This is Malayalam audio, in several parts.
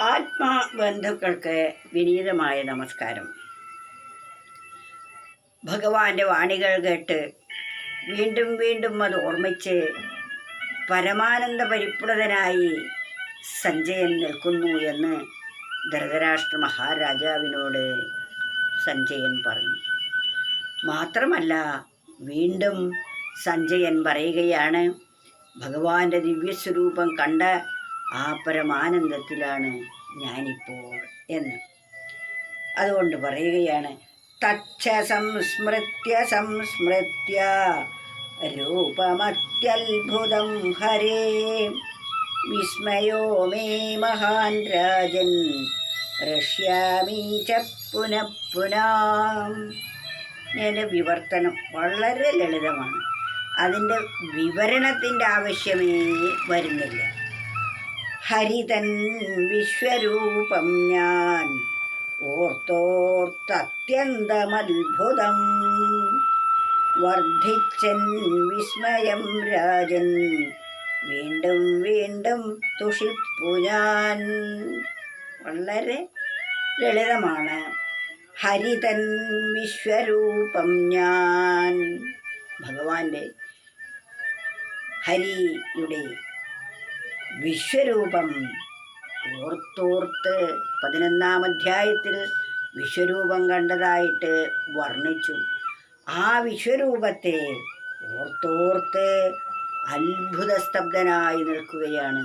ആത്മബന്ധുക്കൾക്ക് വിനീതമായ നമസ്കാരം. ഭഗവാന്റെ വാണികൾ കേട്ട് വീണ്ടും വീണ്ടും അത് ഓർമ്മിച്ച് പരമാനന്ദ പരിപ്ലുതനായി സഞ്ജയൻ നിൽക്കുന്നു എന്ന് ധൃതരാഷ്ട്ര മഹാരാജാവിനോട് സഞ്ജയൻ പറഞ്ഞു. മാത്രമല്ല വീണ്ടും സഞ്ജയൻ പറയുകയാണ് ഭഗവാന്റെ ദിവ്യസ്വരൂപം കണ്ട ആ പരമാനന്ദത്തിലാണ് ഞാനിപ്പോൾ എന്ന്. അതുകൊണ്ട് പറയുകയാണ് തച്ഛ സംസ്മൃത്യ സംസ്മൃത്യ രൂപമത്യത്ഭുതം ഹരേ. വിസ്മയോ മേ മഹാൻ രാജൻ റഷ്യാമീ ച പുനഃ പുനാം. എന്റെ വിവർത്തനം വളരെ ലളിതമാണ്. അതിന്റെ വിവരണത്തിന്റെ ആവശ്യമേ വരുന്നില്ല. ഹരിതൻ വിശ്വരൂപം ഞാൻ ഓർത്തോർത്തത്യന്തമത്ഭുതം. വർദ്ധിച്ചൻ വിസ്മയം രാജൻ വീണ്ടും വീണ്ടും തുഷിപ്പു ഞാൻ. വളരെ ലളിതമാണ്. ഹരിതൻ വിശ്വരൂപം ഞാൻ. ഭഗവാന്റെ ഹരിയുടെ വിശ്വരൂപം. ഓർത്തോർത്ത് പതിനൊന്നാം അധ്യായത്തിൽ വിശ്വരൂപം കണ്ടതായിട്ട് വർണിച്ചു. ആ വിശ്വരൂപത്തെ ഓർത്തോർത്ത് അത്ഭുത സ്തബ്ധനായി നിൽക്കുകയാണ്.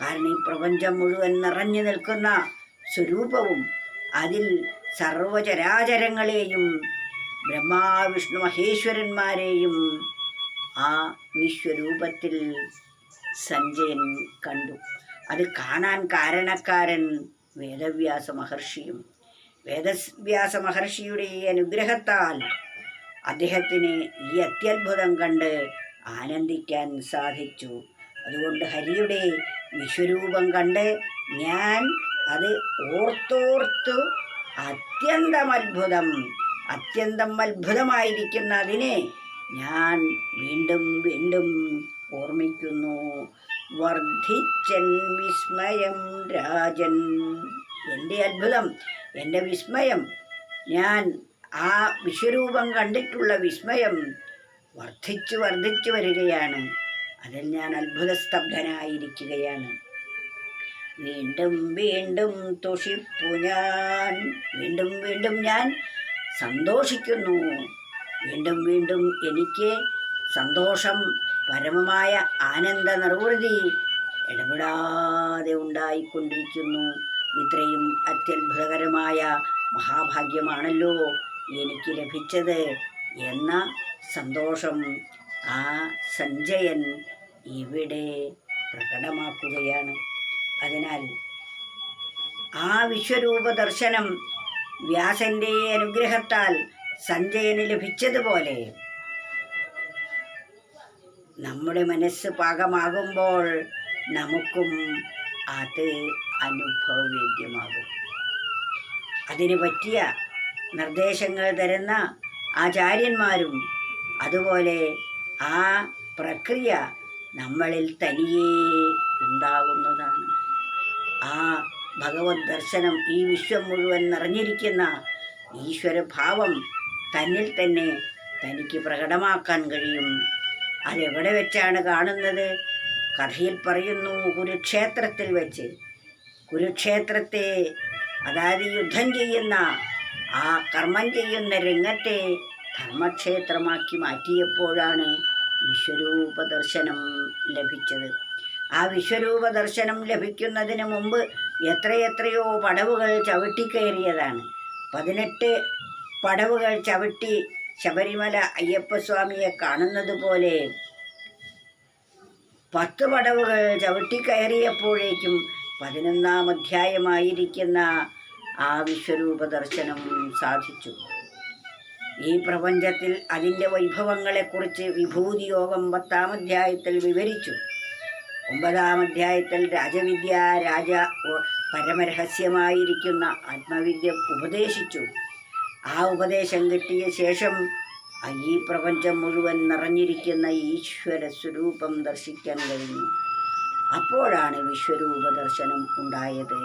കാരണം ഈ പ്രപഞ്ചം മുഴുവൻ നിറഞ്ഞു നിൽക്കുന്ന സ്വരൂപവും അതിൽ സർവചരാചരങ്ങളെയും ബ്രഹ്മാവിഷ്ണു മഹേശ്വരന്മാരെയും ആ വിശ്വരൂപത്തിൽ സഞ്ജയൻ കണ്ടു. അത് കാണാൻ കാരണക്കാരൻ വേദവ്യാസ മഹർഷിയും. വേദവ്യാസ മഹർഷിയുടെ ഈ അനുഗ്രഹത്താൽ അദ്ദേഹത്തിന് ഈ അത്യത്ഭുതം കണ്ട് ആനന്ദിക്കാൻ സാധിച്ചു. അതുകൊണ്ട് ഹരിയുടെ വിശ്വരൂപം കണ്ട് ഞാൻ അത് ഓർത്തോർത്തു അത്യന്തം അത്ഭുതം അത്യന്തം അത്ഭുതമായിരിക്കുന്ന അതിനെ ഞാൻ വീണ്ടും വീണ്ടും ഓർമ്മിക്കുന്നു. വർദ്ധിച്ചൻ വിസ്മയം രാജൻ. എന്റെ അത്ഭുതം എന്റെ വിസ്മയം. ഞാൻ ആ വിശ്വരൂപം കണ്ടിട്ടുള്ള വിസ്മയം വർദ്ധിച്ചു വർദ്ധിച്ചു വരികയാണ്. അതിൽ ഞാൻ അത്ഭുതസ്തബ്ധനായിരിക്കുകയാണ്. വീണ്ടും വീണ്ടും തുഷിപ്പു ഞാൻ. വീണ്ടും വീണ്ടും ഞാൻ സന്തോഷിക്കുന്നു. വീണ്ടും വീണ്ടും എനിക്ക് സന്തോഷം പരമമായ ആനന്ദ നിർവൃതി ഇടപെടാതെ ഉണ്ടായിക്കൊണ്ടിരിക്കുന്നു. ഇത്രയും അത്യത്ഭുതകരമായ മഹാഭാഗ്യമാണല്ലോ എനിക്ക് ലഭിച്ചത് എന്ന സന്തോഷം ആ സഞ്ജയൻ ഇവിടെ പ്രകടമാക്കുകയാണ്. അതിനാൽ ആ വിശ്വരൂപ ദർശനം വ്യാസന്റെ അനുഗ്രഹത്താൽ സഞ്ജയന് ലഭിച്ചതുപോലെ നമ്മുടെ മനസ്സ് പാകമാകുമ്പോൾ നമുക്കും അത് അനുഭവവേദ്യമാകും. അതിന് പറ്റിയ നിർദ്ദേശങ്ങൾ തരുന്ന ആചാര്യന്മാരും അതുപോലെ ആ പ്രക്രിയ നമ്മളിൽ തനിയേ ഉണ്ടാകുന്നതാണ്. ആ ഭഗവത് ദർശനം ഈ വിശ്വം മുഴുവൻ നിറഞ്ഞിരിക്കുന്ന ഈശ്വരഭാവം തന്നിൽ തന്നെ തനിക്ക് പ്രകടമാക്കാൻ കഴിയും. അതെവിടെ വെച്ചാണ് കാണുന്നത്? കഥയിൽ പറയുന്നു കുരുക്ഷേത്രത്തിൽ വെച്ച്. കുരുക്ഷേത്രത്തെ അതായത് യുദ്ധം ചെയ്യുന്ന ആ കർമ്മം ചെയ്യുന്ന രംഗത്തെ ധർമ്മക്ഷേത്രമാക്കി മാറ്റിയപ്പോഴാണ് വിശ്വരൂപ ദർശനം ലഭിച്ചത്. ആ വിശ്വരൂപ ദർശനം ലഭിക്കുന്നതിന് മുമ്പ് എത്രയെത്രയോ പടവുകൾ ചവിട്ടിക്കയറിയതാണ്. പതിനെട്ട് പടവുകൾ ചവിട്ടി ശബരിമല അയ്യപ്പസ്വാമിയെ കാണുന്നത് പോലെ പത്ത് പടവുകൾ ചവിട്ടിക്കയറിയപ്പോഴേക്കും പതിനൊന്നാം അധ്യായമായിരിക്കുന്ന ആ വിശ്വരൂപ ദർശനം സാധിച്ചു. ഈ പ്രപഞ്ചത്തിൽ അതിന്റെ വൈഭവങ്ങളെക്കുറിച്ച് വിഭൂതി യോഗം പത്താം അധ്യായത്തിൽ വിവരിച്ചു. ഒമ്പതാം അധ്യായത്തിൽ രാജവിദ്യ രാജ പരമരഹസ്യമായിരിക്കുന്ന ആത്മവിദ്യ ഉപദേശിച്ചു. ആ ഉപദേശം കിട്ടിയ ശേഷം ഈ പ്രപഞ്ചം മുഴുവൻ നിറഞ്ഞിരിക്കുന്ന ഈശ്വര സ്വരൂപം ദർശിക്കാൻ കഴിഞ്ഞു. അപ്പോഴാണ് വിശ്വരൂപ ദർശനം ഉണ്ടായത്.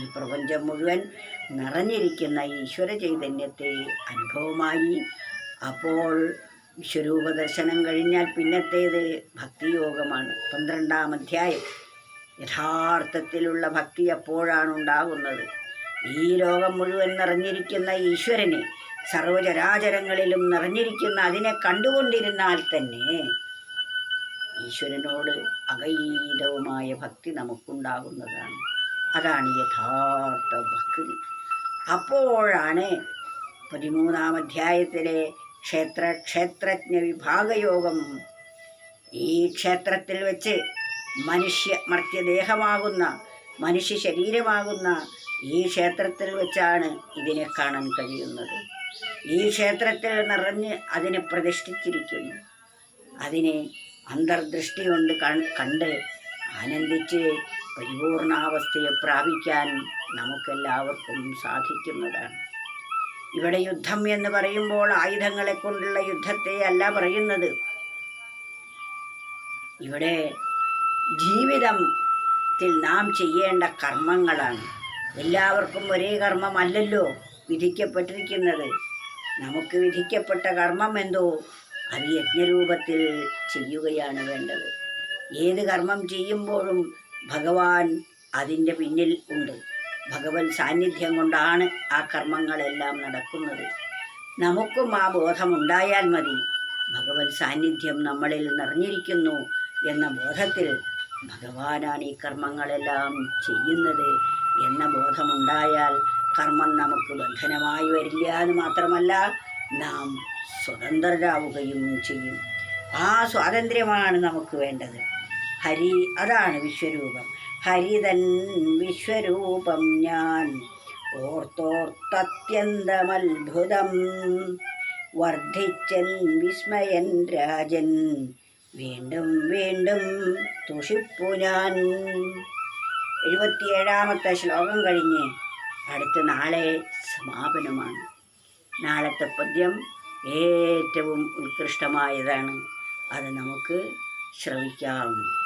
ഈ പ്രപഞ്ചം മുഴുവൻ നിറഞ്ഞിരിക്കുന്ന ഈശ്വര ചൈതന്യത്തെ അനുഭവമായി. അപ്പോൾ വിശ്വരൂപ ദർശനം കഴിഞ്ഞാൽ പിന്നത്തേത് ഭക്തിയോഗമാണ്. പന്ത്രണ്ടാം അധ്യായം. യഥാർത്ഥത്തിലുള്ള ഭക്തി എപ്പോഴാണ് ഉണ്ടാകുന്നത്? ഈ ലോകം മുഴുവൻ നിറഞ്ഞിരിക്കുന്ന ഈശ്വരനെ സർവചരാചരങ്ങളിലും നിറഞ്ഞിരിക്കുന്ന അതിനെ കണ്ടുകൊണ്ടിരുന്നാൽ തന്നെ ഈശ്വരനോട് അഗൈതവുമായ ഭക്തി നമുക്കുണ്ടാകുന്നതാണ്. അതാണ് യഥാർത്ഥ ഭക്തി. അപ്പോഴാണ് പതിമൂന്നാം അധ്യായത്തിലെ ക്ഷേത്ര ക്ഷേത്രജ്ഞ വിഭാഗയോഗം ഈ ക്ഷേത്രത്തിൽ വെച്ച് മനുഷ്യ മർത്യദേഹമാകുന്ന മനുഷ്യ ശരീരമാകുന്ന ഈ ക്ഷേത്രത്തിൽ വെച്ചാണ് ഇതിനെ കാണാൻ കഴിയുന്നത്. ഈ ക്ഷേത്രത്തിൽ നിറഞ്ഞ് അതിനെ പ്രതിഷ്ഠിച്ചിരിക്കുന്നു. അതിനെ അന്തർദൃഷ്ടി കൊണ്ട് കണ്ട് ആനന്ദിച്ച് പരിപൂർണാവസ്ഥയെ പ്രാപിക്കാൻ നമുക്കെല്ലാവർക്കും സാധിക്കുന്നതാണ്. ഇവിടെ യുദ്ധം എന്ന് പറയുമ്പോൾ ആയുധങ്ങളെ കൊണ്ടുള്ള യുദ്ധത്തെ അല്ല പറയുന്നത്. ഇവിടെ ജീവിതത്തിൽ നാം ചെയ്യേണ്ട കർമ്മങ്ങളാണ്. എല്ലാവർക്കും ഒരേ കർമ്മമല്ലല്ലോ വിധിക്കപ്പെട്ടിരിക്കുന്നത്. നമുക്ക് വിധിക്കപ്പെട്ട കർമ്മം എന്തോ? അത് യജ്ഞരൂപത്തിൽ ചെയ്യുകയാണ് വേണ്ടത്. ഏത് കർമ്മം ചെയ്യുമ്പോഴും ഭഗവാൻ അതിന്റെ പിന്നിൽ ഉണ്ട്. ഭഗവത് സാന്നിധ്യം കൊണ്ടാണ് ആ കർമ്മങ്ങളെല്ലാം നടക്കുന്നത്. നമുക്കും ആ ബോധമുണ്ടായാൽ മതി. ഭഗവത് സാന്നിധ്യം നമ്മളിൽ നിറഞ്ഞിരിക്കുന്നു എന്ന ബോധത്തിൽ ഭഗവാനാണ് ഈ കർമ്മങ്ങളെല്ലാം ചെയ്യുന്നത് എന്ന ബോധമുണ്ടായാൽ കർമ്മം നമുക്ക് ബന്ധനമായി വരില്ല എന്ന് മാത്രമല്ല നാം സ്വതന്ത്രരാവുകയും ചെയ്യും. ആ സ്വാതന്ത്ര്യമാണ് നമുക്ക് വേണ്ടത്. ഹരി അതാണ് വിശ്വരൂപം. ഹരിതൻ വിശ്വരൂപം ഞാൻ. ഓർത്തോർത്തത്യന്തമത്ഭുതം. വർദ്ധിച്ചൻ വിസ്മയൻ രാജൻ. വീണ്ടും വീണ്ടും തുഷിപ്പു ഞാൻ എഴുപത്തിയേഴാമത്തെ ശ്ലോകം കഴിഞ്ഞ് അടുത്ത നാളെ സമാപനമാണ്. നാളത്തെ പദ്യം ഏറ്റവും ഉത്കൃഷ്ടമായതാണ്. അത് നമുക്ക് ശ്രവിക്കാം.